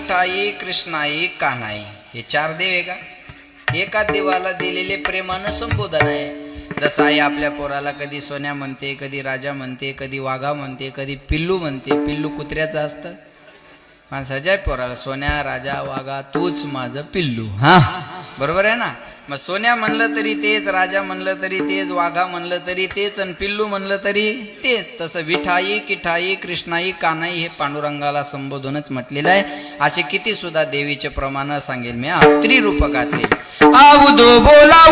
विठाई कृष्णाई कानाई हे चार देव आहे का? एका देवाला दिलेले प्रेमानं संबोधन आहे. जसं आई आपल्या पोराला कधी सोन्या म्हणते कधी राजा म्हणते कधी वाघा म्हणते कधी पिल्लू म्हणते. पिल्लू कुत्र्याचं असतं. माणसाच्या पोराला सोन्या राजा वाघा तूच माझं पिल्लू. हा. बरोबर आहे ना? मग सोन्या म्हणलं तरी तेच राजा म्हणलं तरी तेच वाघा म्हणलं तरी तेच आणि पिल्लू म्हणलं तरी तेच. तसं विठाई किठाई कृष्णाई कानाई हे पांडुरंगाला संबोधनच म्हटलेलं आहे. असे किती सुद्धा देवीचे प्रमाण सांगेल मी. स्त्री रूपकातले बोला उदो बोला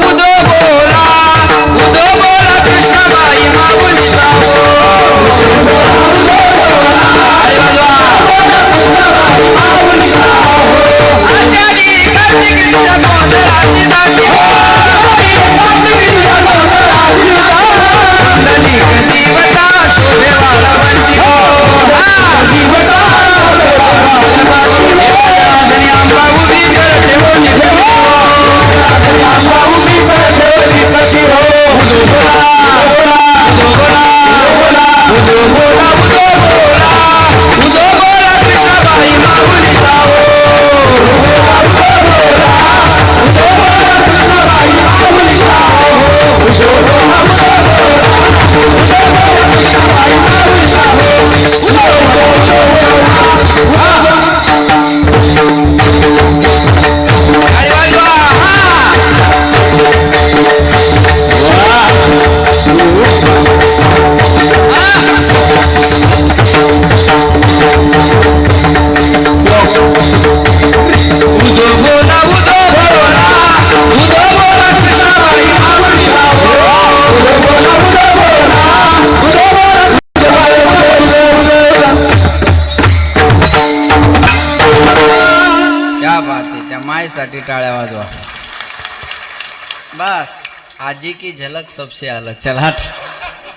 राहते त्या मायसाठी टाळ्या वाजवा. बस. आजी की झलक सबसे अलग. चला.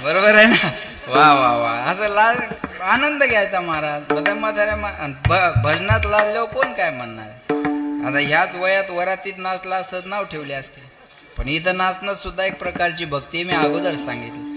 बरोबर आहे ना? वा वा वा. असं लाल आनंद घ्यायचा महाराज. बदम म्हाताऱ्या भजनात लाजल्यावर कोण काय म्हणणार? आता ह्याच वयात वरातीत नाचला असतं नाव ठेवले असते. पण इथं नाचणं सुद्धा एक प्रकारची भक्ती मी अगोदर सांगितली.